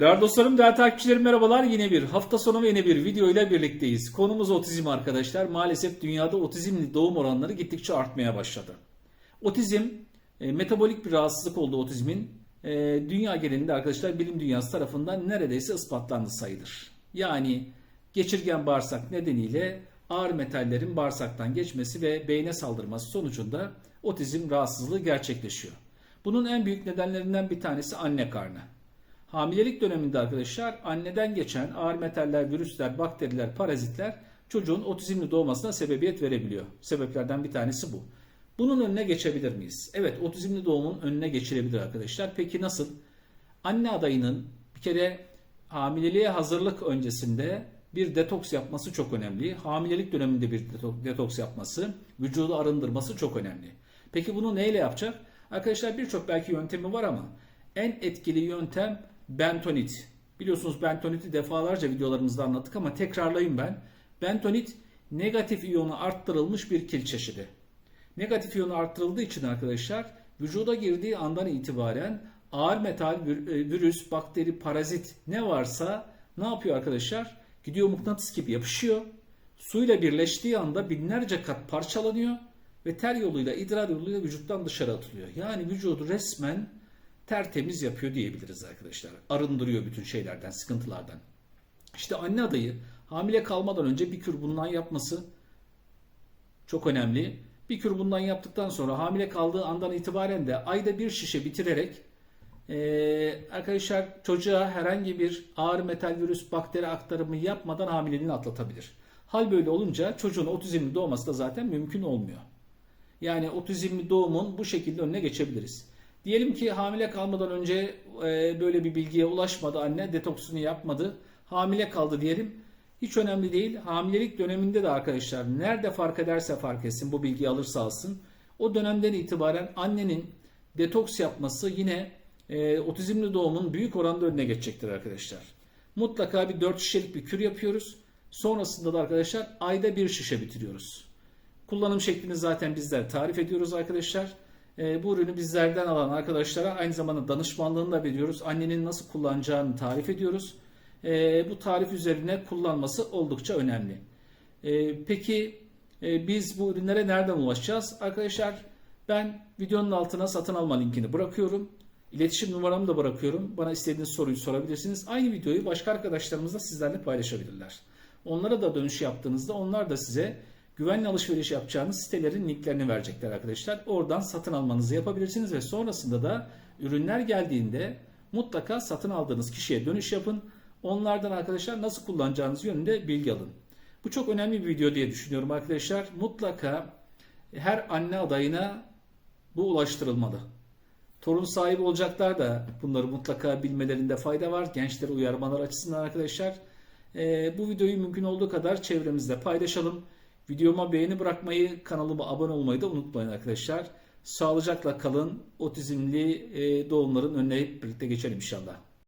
Değerli dostlarım, değerli takipçilerim merhabalar. Yine bir hafta sonu ve yine bir video ile birlikteyiz. Konumuz otizm arkadaşlar. Maalesef dünyada otizmli doğum oranları gittikçe artmaya başladı. Otizm, e, metabolik bir rahatsızlık oldu otizmin. E, dünya genelinde arkadaşlar bilim dünyası tarafından neredeyse ispatlandı sayılır. Yani geçirgen bağırsak nedeniyle ağır metallerin bağırsaktan geçmesi ve beyne saldırması sonucunda otizm rahatsızlığı gerçekleşiyor. Bunun en büyük nedenlerinden bir tanesi anne karnı. Hamilelik döneminde arkadaşlar anneden geçen ağır metaller, virüsler, bakteriler, parazitler çocuğun otizmli doğmasına sebebiyet verebiliyor. Sebeplerden bir tanesi bu. Bunun önüne geçebilir miyiz? Evet, otizmli doğumun önüne geçilebilir arkadaşlar. Peki nasıl? Anne adayının bir kere hamileliğe hazırlık öncesinde bir detoks yapması çok önemli. Hamilelik döneminde bir deto- detoks yapması, vücudu arındırması çok önemli. Peki bunu neyle yapacak? Arkadaşlar birçok belki yöntemi var ama en etkili yöntem bentonit. Biliyorsunuz bentoniti defalarca videolarımızda anlattık ama tekrarlayayım ben. Bentonit negatif iyonu arttırılmış bir kil çeşidi. Negatif iyonu arttırıldığı için arkadaşlar vücuda girdiği andan itibaren ağır metal, e, virüs, bakteri, parazit ne varsa ne yapıyor arkadaşlar? Gidiyor mıknatıs gibi yapışıyor. Suyla birleştiği anda binlerce kat parçalanıyor ve ter yoluyla, idrar yoluyla vücuttan dışarı atılıyor. Yani vücudu resmen tertemiz yapıyor diyebiliriz arkadaşlar. Arındırıyor bütün şeylerden, sıkıntılardan. İşte anne adayı hamile kalmadan önce bir kür bundan yapması çok önemli. Bir kür bundan yaptıktan sonra hamile kaldığı andan itibaren de ayda bir şişe bitirerek eee, arkadaşlar çocuğa herhangi bir ağır metal virüs bakteri aktarımı yapmadan hamileliğini atlatabilir. Hal böyle olunca çocuğun otizmli doğması da zaten mümkün olmuyor. Yani otizmli doğumun bu şekilde önüne geçebiliriz. Diyelim ki hamile kalmadan önce e, böyle bir bilgiye ulaşmadı anne, detoksunu yapmadı. Hamile kaldı diyelim. Hiç önemli değil. Hamilelik döneminde de arkadaşlar nerede fark ederse fark etsin bu bilgiyi alırsa alsın. O dönemden itibaren annenin detoks yapması yine e, otizmli doğumun büyük oranda önüne geçecektir arkadaşlar. Mutlaka bir 4 şişelik bir kür yapıyoruz. Sonrasında da arkadaşlar ayda bir şişe bitiriyoruz. Kullanım şeklini zaten bizler tarif ediyoruz arkadaşlar. Ee, bu ürünü bizlerden alan arkadaşlara aynı zamanda danışmanlığını da veriyoruz. Annenin nasıl kullanacağını tarif ediyoruz. Ee, bu tarif üzerine kullanması oldukça önemli. Ee, peki e, biz bu ürünlere nereden ulaşacağız? Arkadaşlar ben videonun altına satın alma linkini bırakıyorum. İletişim numaramı da bırakıyorum. Bana istediğiniz soruyu sorabilirsiniz. Aynı videoyu başka arkadaşlarımız da sizlerle paylaşabilirler. Onlara da dönüş yaptığınızda onlar da size güvenli alışveriş yapacağınız sitelerin linklerini verecekler arkadaşlar. Oradan satın almanızı yapabilirsiniz ve sonrasında da ürünler geldiğinde mutlaka satın aldığınız kişiye dönüş yapın. Onlardan arkadaşlar nasıl kullanacağınız yönünde bilgi alın. Bu çok önemli bir video diye düşünüyorum arkadaşlar. Mutlaka her anne adayına bu ulaştırılmalı. Torun sahibi olacaklar da bunları mutlaka bilmelerinde fayda var. Gençleri uyarmalar açısından arkadaşlar. Ee, bu videoyu mümkün olduğu kadar çevremizde paylaşalım. Videoma beğeni bırakmayı, kanalıma abone olmayı da unutmayın arkadaşlar. Sağlıcakla kalın. Otizmli e, doğumların önüne hep birlikte geçelim inşallah.